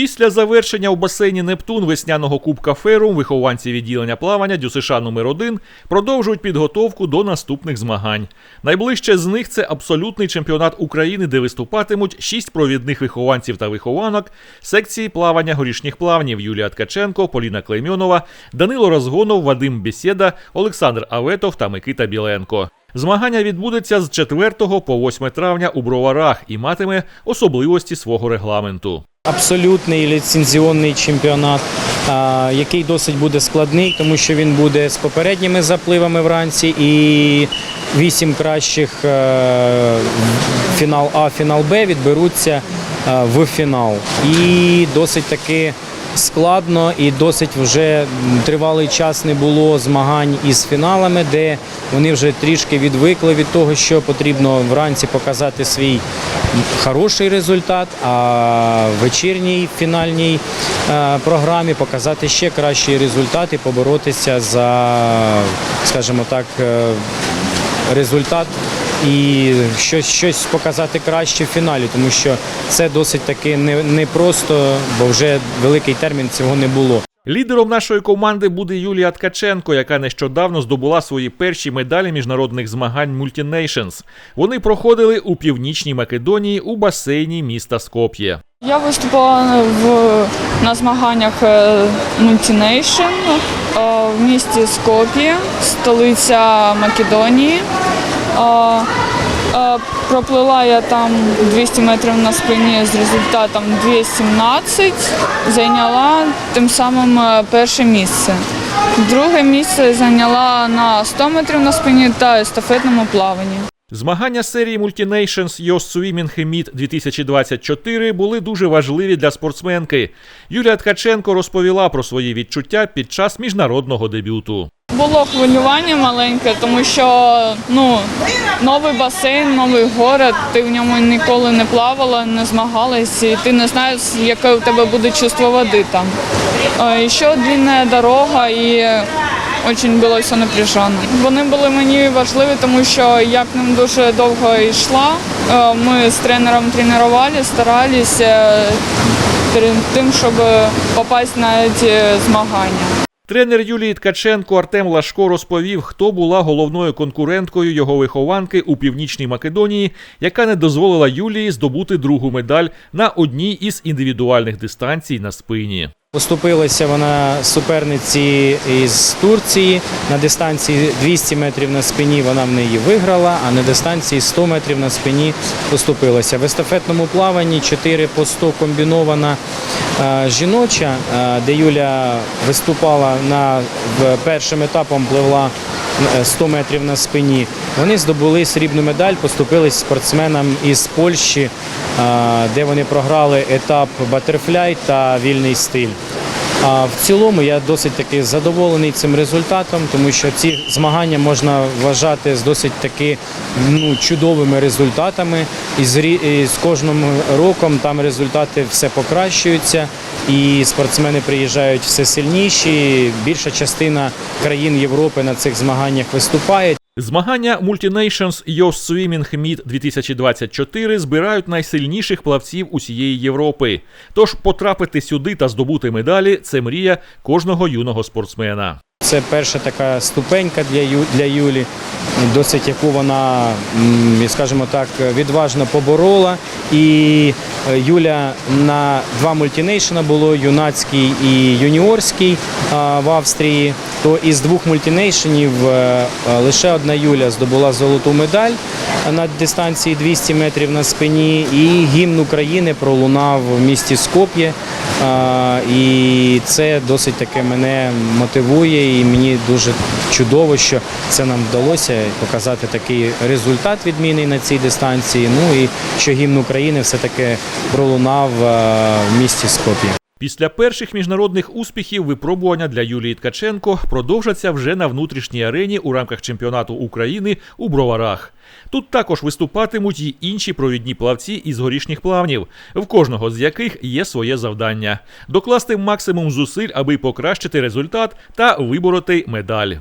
Після завершення у басейні Нептун весняного кубка Ферум вихованці відділення плавання ДЮСШ номер 1 продовжують підготовку до наступних змагань. Найближче з них це абсолютний чемпіонат України, де виступатимуть шість провідних вихованців та вихованок секції плавання горішніх плавнів Юлія Ткаченко, Поліна Клеймьонова, Данило Розгонов, Вадим Бесєда, Олександр Аветов та Микита Біленко. Змагання відбудеться з 4 по 8 травня у Броварах і матиме особливості свого регламенту. Абсолютний ліцензіонний чемпіонат, який досить буде складний, тому що він буде з попередніми запливами вранці і вісім кращих е, фінал А, фінал Б відберуться е, в фінал. І досить таки складно і досить вже тривалий час не було змагань із фіналами, де вони вже трішки відвикли від того, що потрібно вранці показати свій хороший результат, а в вечірній фінальній е, програмі показати ще кращий результат і поборотися за, скажімо так, е, результат і щось, щось показати краще в фіналі, тому що це досить таки не, не бо вже великий термін цього не було. Лідером нашої команди буде Юлія Ткаченко, яка нещодавно здобула свої перші медалі міжнародних змагань Multinations. Вони проходили у північній Македонії у басейні міста Скоп'є. Я виступала в, на змаганнях е, Multination е, в місті Скоп'є, столиця Македонії. Проплила я там 200 метрів на спині з результатом 2.17, зайняла тим самим е, перше місце. Друге місце зайняла на 100 метрів на спині та естафетному плаванні. Змагання серії Multinations Youth Swimming Meet 2024 були дуже важливі для спортсменки. Юлія Ткаченко розповіла про свої відчуття під час міжнародного дебюту. Було хвилювання маленьке, тому що ну новий басейн, новий город. Ти в ньому ніколи не плавала, не змагалась, і ти не знаєш, яке у тебе буде чувство води там. Е, І ще длинна дорога і дуже було все напряжено. Вони були мені важливі, тому що я к ним дуже довго йшла. Е, Ми з тренером тренували, старалися перед тим, щоб попасть на ці змагання. Тренер Юлії Ткаченко Артем Лашко розповів, хто була головною конкуренткою його вихованки у північній Македонії, яка не дозволила Юлії здобути другу медаль на одній із індивідуальних дистанцій на спині. Поступилася вона суперниці із Турції. На дистанції 200 метрів на спині вона в неї виграла, а на дистанції 100 метрів на спині поступилася. В естафетному плаванні 4 по 100 комбінована е, жіноча, е, де Юля виступала на першим етапом пливла 100 метрів на спині. Вони здобули срібну медаль, поступились спортсменам із Польщі, е, де вони програли етап батерфляй та вільний стиль. А в цілому я досить таки задоволений цим результатом, тому що ці змагання можна вважати з досить таки ну, чудовими результатами. І з, і з кожним роком там результати все покращуються, і спортсмени приїжджають все сильніші. Більша частина країн Європи на цих змаганнях виступає. Змагання Multinations Youth Swimming Meet 2024 збирають найсильніших плавців усієї Європи. Тож потрапити сюди та здобути медалі це мрія кожного юного спортсмена. Це перша така ступенька для, Ю, для Юлі, досить яку вона, скажімо так, відважно поборола. І е, Юля на два мультінейшена було юнацький і юніорський в Австрії. То із двох мультінейшенів е, е, лише одна Юля здобула золоту медаль на дистанції 200 метрів на спині. І гімн України пролунав в місті Скоп'є. І це досить таке мене мотивує, і мені дуже чудово, що це нам вдалося показати такий результат відмінний на цій дистанції. Ну і що гімн України все-таки пролунав в місті Скоп'є. Після перших міжнародних успіхів випробування для Юлії Ткаченко продовжаться вже на внутрішній арені у рамках чемпіонату України у Броварах. Тут також виступатимуть й інші провідні плавці із горішніх плавнів, в кожного з яких є своє завдання докласти максимум зусиль, аби покращити результат та вибороти медаль.